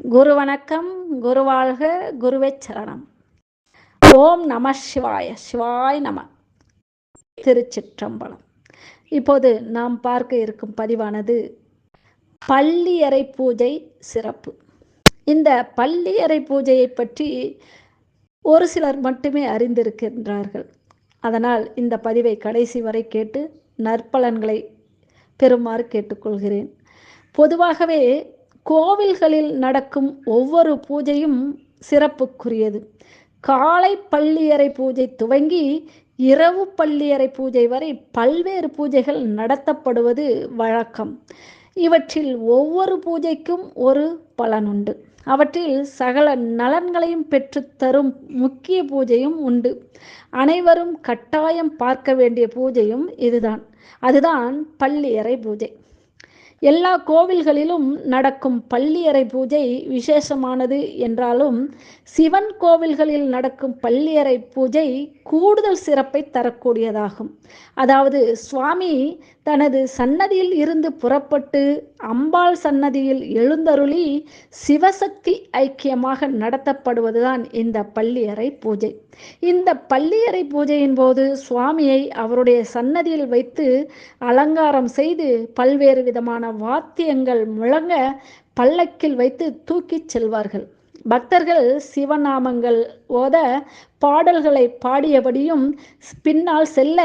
குரு வணக்கம் குருவாழ்க குருவே சரணம். ஓம் நம சிவாய சிவாய் நம. திருச்சிற்றம்பலம். இப்போது நாம் பார்க்க இருக்கும் பதிவானது பள்ளியறை பூஜை சிறப்பு. இந்த பள்ளியறை பூஜையை பற்றி ஒரு சிலர் மட்டுமே அறிந்திருக்கின்றார்கள். அதனால் இந்த பதிவை கடைசி வரை கேட்டு நற்பலன்களை பெறுமாறு கேட்டுக்கொள்கிறேன். பொதுவாகவே கோவில்களில் நடக்கும் ஒவ்வொரு பூஜையும் சிறப்புக்குரியது. காலை பள்ளியறை பூஜை துவங்கி இரவு பள்ளியறை பூஜை வரை பல்வேறு பூஜைகள் நடத்தப்படுவது வழக்கம். இவற்றில் ஒவ்வொரு பூஜைக்கும் ஒரு பலனுண்டு அவற்றில் சகல நலன்களையும் பெற்றுத்தரும் முக்கிய பூஜையும் உண்டு. அனைவரும் கட்டாயம் பார்க்க வேண்டிய பூஜையும் இதுதான். அதுதான் பள்ளியறை பூஜை. எல்லா கோவில்களிலும் நடக்கும் பள்ளியறை பூஜை விசேஷமானது என்றாலும் சிவன் கோவில்களில் நடக்கும் பள்ளியறை பூஜை கூடுதல் சிறப்பை தரக்கூடியதாகும். அதாவது சுவாமி தனது சன்னதியில் இருந்து புறப்பட்டு அம்பாள் சன்னதியில் எழுந்தருளி சிவசக்தி ஐக்கியமாக நடத்தப்படுவதுதான் இந்த பள்ளியறை பூஜை. இந்த பள்ளியறை பூஜையின் போது சுவாமியை அவருடைய சன்னதியில் வைத்து அலங்காரம் செய்து பல்வேறு விதமான வாத்தியங்கள் முழங்க பல்லக்கில் வைத்து தூக்கிச் செல்வார்கள். பக்தர்கள் சிவநாமங்கள் ஓத பாடல்களை பாடியபடியும் பின்னால் செல்ல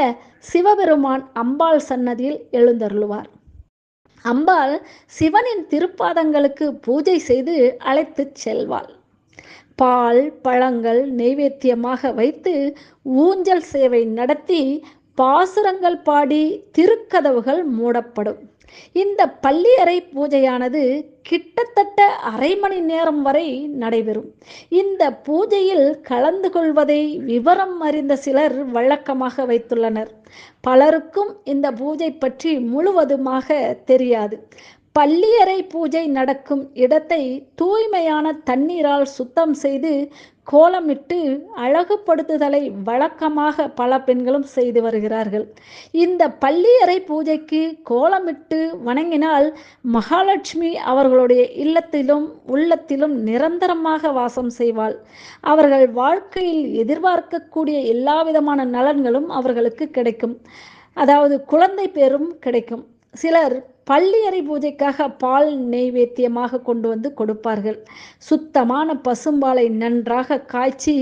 சிவபெருமான் அம்பாள் சன்னதியில் எழுந்தருளுவார். அம்பாள் சிவனின் திருப்பாதங்களுக்கு பூஜை செய்து அழைத்துச் செல்வாள். பால் பழங்கள் நெய்வேத்தியமாக வைத்து ஊஞ்சல் சேவை நடத்தி பாசுரங்கள் பாடி திருக்கதவுகள் மூடப்படும். இந்த பள்ளியறை பூஜையானது கிட்டத்தட்ட அரை மணி நேரம் வரை நடைபெறும். இந்த பூஜையில் கலந்து கொள்வதை விவரம் அறிந்த சிலர் வழக்கமாக வைத்துள்ளனர். பலருக்கும் இந்த பூஜை பற்றி முழுவதுமாக தெரியாது. பள்ளியறை பூஜை நடக்கும் இடத்தை தூய்மையான தண்ணீரால் சுத்தம் செய்து கோலமிட்டு அழகுபடுத்துதலை வழக்கமாக பல பெண்களும் செய்து வருகிறார்கள். இந்த பள்ளியறை பூஜைக்கு கோலமிட்டு வணங்கினால் மகாலட்சுமி அவர்களுடைய இல்லத்திலும் உள்ளத்திலும் நிரந்தரமாக வாசம் செய்வாள். அவர்கள் வாழ்க்கையில் எதிர்பார்க்கக்கூடிய எல்லா விதமான நலன்களும் அவர்களுக்கு கிடைக்கும். அதாவது குழந்தை பேரும் கிடைக்கும். சிலர் பள்ளியறை பூஜைக்காக பால் நெய்வேத்தியமாக கொண்டு வந்து கொடுப்பார்கள். சுத்தமான பசும்பாலை நன்றாக காய்ச்சி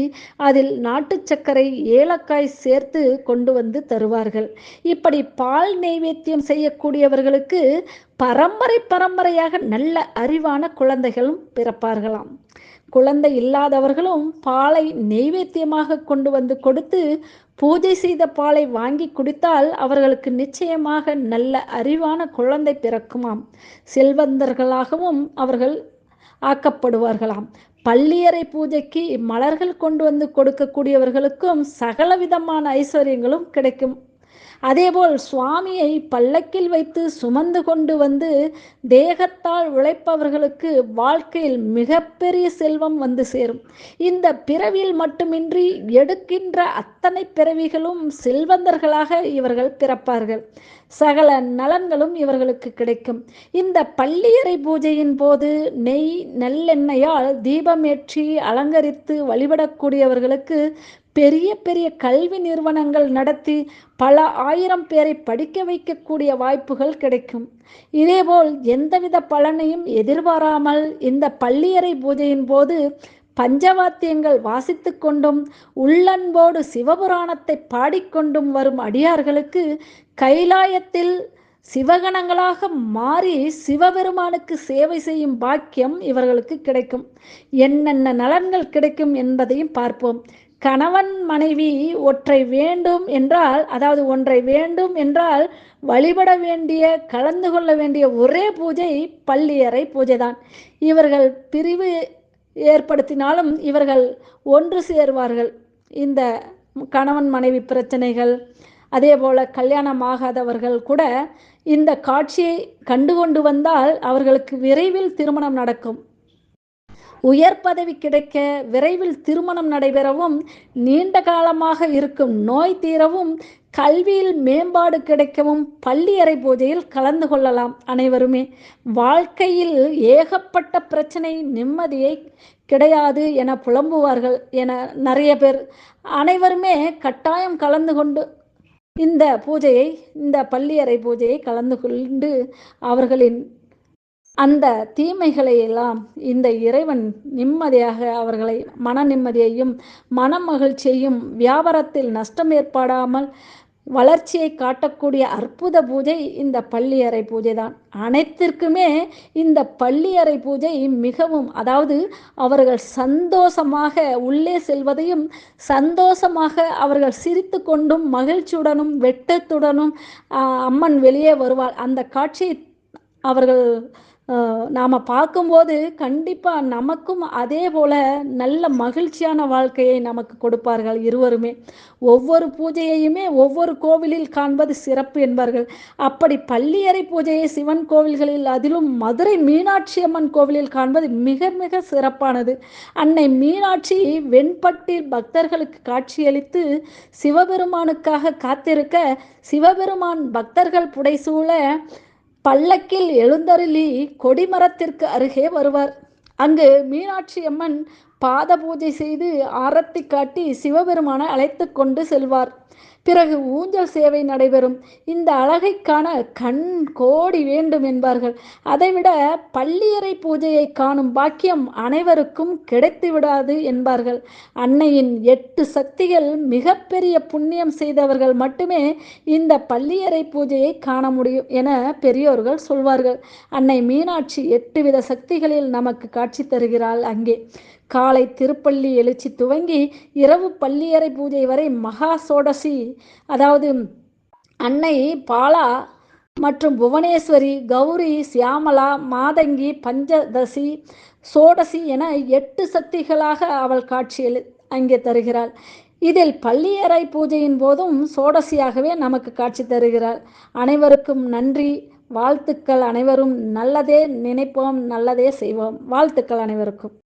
அதில் நாட்டு சர்க்கரை ஏலக்காய் சேர்த்து கொண்டு வந்து தருவார்கள். இப்படி பால் நெய்வேத்தியம் செய்யக்கூடியவர்களுக்கு பரம்பரை பரம்பரையாக நல்ல அறிவான குழந்தைகளும் பிறப்பார்களாம். குழந்தை இல்லாதவர்களும் பாலை நெய்வேத்தியமாக கொண்டு வந்து கொடுத்து பூஜை செய்த பாலை வாங்கி குடித்தால் அவர்களுக்கு நிச்சயமாக நல்ல அறிவான குழந்தை பிறக்குமாம். செல்வந்தர்களாகவும் அவர்கள் ஆக்கப்படுவார்களாம். பள்ளியறை பூஜைக்கு மலர்கள் கொண்டு வந்து கொடுக்கக்கூடியவர்களுக்கும் சகல விதமான ஐஸ்வர்யங்களும் கிடைக்கும். அதேபோல் சுவாமியை பல்லக்கில் வைத்து சுமந்து கொண்டு வந்து தேகத்தால் உழைப்பவர்களுக்கு வாழ்க்கையில் மிகப்பெரிய செல்வம் வந்து சேரும். இந்த பிறவியில் மட்டுமின்றி எடுக்கின்ற அத்தனை பிறவிகளும் செல்வந்தர்களாக இவர்கள் பிறப்பார்கள். சகல நலன்களும் இவர்களுக்கு கிடைக்கும். இந்த பள்ளியறை பூஜையின் போது நெய் நல்லெண்ணெயால் தீபமேற்றி அலங்கரித்து வழிபடக்கூடியவர்களுக்கு பெரிய பெரிய கல்வி நிறுவனங்கள் நடத்தி பல ஆயிரம் பேரை படிக்க வைக்கக்கூடிய வாய்ப்புகள் கிடைக்கும். இதேபோல் எந்தவித பலனையும் எதிர்பாராமல் இந்த பள்ளியறை பூஜையின் போது பஞ்சவாத்தியங்கள் வாசித்து கொண்டும் உள்ளன்போடு சிவபுராணத்தை பாடிக்கொண்டும் வரும் அடியார்களுக்கு கைலாயத்தில் சிவகணங்களாக மாறி சிவபெருமானுக்கு சேவை செய்யும் பாக்கியம் இவர்களுக்கு கிடைக்கும். என்னென்ன நலன்கள் கிடைக்கும் என்பதையும் பார்ப்போம். கணவன் மனைவி ஒற்றை வேண்டும் என்றால் அதாவது ஒன்றை வேண்டும் என்றால் வழிபட வேண்டிய கலந்து கொள்ள வேண்டிய ஒரே பூஜை பள்ளியறை பூஜை தான் இவர்கள் பிரிவு ஏற்படுத்தினாலும் இவர்கள் ஒன்று சேர்வார்கள். இந்த கணவன் மனைவி பிரச்சனைகள் அதே போல் கல்யாணம் ஆகாதவர்கள் கூட இந்த காட்சியை கண்டு கொண்டு வந்தால் அவர்களுக்கு விரைவில் திருமணம் நடக்கும். உயர் பதவி கிடைக்க விரைவில் திருமணம் நடைபெறவும் நீண்ட காலமாக இருக்கும் நோய் தீரவும் கல்வியில் மேம்பாடு கிடைக்கவும் பள்ளியறை பூஜையில் கலந்து கொள்ளலாம் அனைவருமே. வாழ்க்கையில் ஏகப்பட்ட பிரச்சனை நிம்மதியை கிடையாது என புலம்புவார்கள் என நிறைய பேர். அனைவருமே கட்டாயம் கலந்து கொண்டு இந்த பூஜையை இந்த பள்ளியறை பூஜையை கலந்து கொண்டு அவர்களின் அந்த தீமைகளை எல்லாம் இந்த இறைவன் நிம்மதியாக அவர்களை மன நிம்மதியையும் மன மகிழ்ச்சியையும் வியாபாரத்தில் நஷ்டம் ஏற்படாமல் வளர்ச்சியை காட்டக்கூடிய அற்புத பூஜை இந்த பள்ளியறை பூஜை தான். அனைத்திற்குமே இந்த பள்ளியறை பூஜை மிகவும் அதாவது அவர்கள் சந்தோஷமாக உள்ளே செல்வதையும் சந்தோஷமாக அவர்கள் சிரித்து கொண்டும் மகிழ்ச்சியுடனும் வெட்டத்துடனும் அம்மன் வெளியே வருவாள். அந்த காட்சியை அவர்கள் நாம் பார்க்கும்போது கண்டிப்பாக நமக்கும் அதே போல் நல்ல மகிழ்ச்சியான வாழ்க்கையை நமக்கு கொடுப்பார்கள் இருவருமே. ஒவ்வொரு பூஜையையுமே ஒவ்வொரு கோவிலில் காண்பது சிறப்பு என்பார்கள். அப்படி பள்ளியறை பூஜையை சிவன் கோவில்களில் அதிலும் மதுரை மீனாட்சி அம்மன் கோவிலில் காண்பது மிக மிக சிறப்பானது. அன்னை மீனாட்சி வெண்பட்டில் பக்தர்களுக்கு காட்சியளித்து சிவபெருமானுக்காக காத்திருக்க சிவபெருமான் பக்தர்கள் புடைசூழ பல்லக்கில் எழுந்தருளி கொடிமரத்திற்கு அருகே வருவார். அங்கு மீனாட்சி அம்மன் பாத பூஜை செய்து ஆரத்தி காட்டி சிவபெருமானை அழைத்து கொண்டு செல்வார். பிறகு ஊஞ்சல் சேவை நடைபெறும். இந்த அழகை காண கண் கோடி வேண்டும் என்பார்கள். அதைவிட பள்ளியறை பூஜையை காணும் பாக்கியம் அனைவருக்கும் கிடைத்து விடாது என்பார்கள். அன்னையின் எட்டு சக்திகள் மிகப்பெரிய புண்ணியம் செய்தவர்கள் மட்டுமே இந்த பள்ளியறை பூஜையை காண முடியும் என பெரியோர்கள் சொல்வார்கள். அன்னை மீனாட்சி எட்டு வித சக்திகளில் நமக்கு காட்சி தருகிறாள் அங்கே. காலை திருப்பள்ளி எழுச்சி துவங்கி இரவு பள்ளியறை பூஜை வரை மகா சோடசி. அதாவது அன்னை பாலா மற்றும் புவனேஸ்வரி கௌரி சியாமலா மாதங்கி பஞ்சதசி சோடசி என எட்டு சக்திகளாக அவள் காட்சியில் அங்கே தருகிறாள். இதில் பள்ளியறை பூஜையின் போதும் சோடசியாகவே நமக்கு காட்சி தருகிறாள். அனைவருக்கும் நன்றி. வாழ்த்துக்கள் அனைவரும். நல்லதே நினைப்போம் நல்லதே செய்வோம். வாழ்த்துக்கள் அனைவருக்கும்.